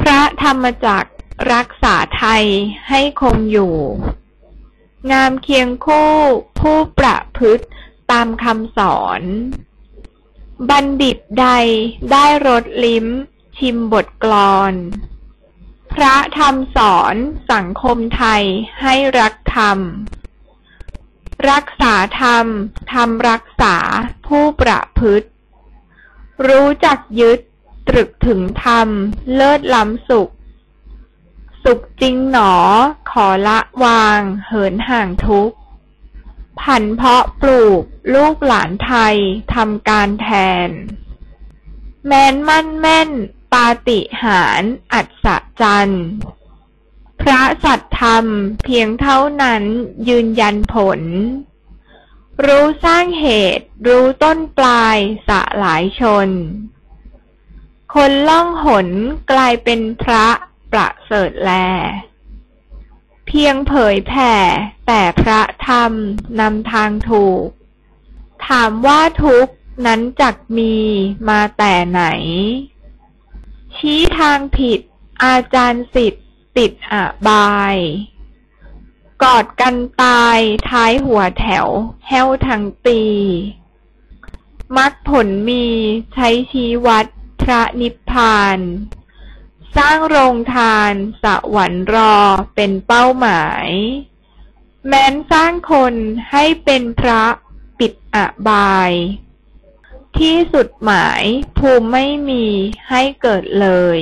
พระธรรมจักรรักษาไทยให้คงอยู่ งามเคียงคู่ผู้ประพฤติตามคำสอน บัณฑิตใดได้รสลิ้ม ชิมบทกลอน พระธรรมสอนสังคมไทยให้รักธรรม รักษาธรรมธรรมรักษาผู้ประพฤติ รู้จักยึด ตรึกถึงธรรม เลิศล้ำสุข สุขจริงหนอ ขอละวาง เหินห่างทุกข์ผันเพาะปลูก ลูกหลานไทยทำการแทน แม้นมั่นแม่น ปาติหารอัศจรรย์พระสัตธรรมเพียงเท่านั้นยืนยันผล รู้สร้างเหตุ รู้ต้นปลายสะหลายชน คนล่องหนกลายเป็นพระประเสริฐแล เพียงเผยแผ่แต่พระธรรมนำทางถูก ถามว่าทุกนั้นจักมีมาแต่ไหน ชี้ทางผิดอาจารย์สิทธิ์ติดอบาย กอดกันตายท้ายหัวแถวแห้วทั้งปี มักผลมีใช้ชี้วัด พระนิพพาน สร้างโรงทานสวรรค์รอเป็นเป้าหมาย แม้นสร้างคนให้เป็นพระปิดอบาย ที่สุดหมายภูมิไม่มีให้เกิดเลย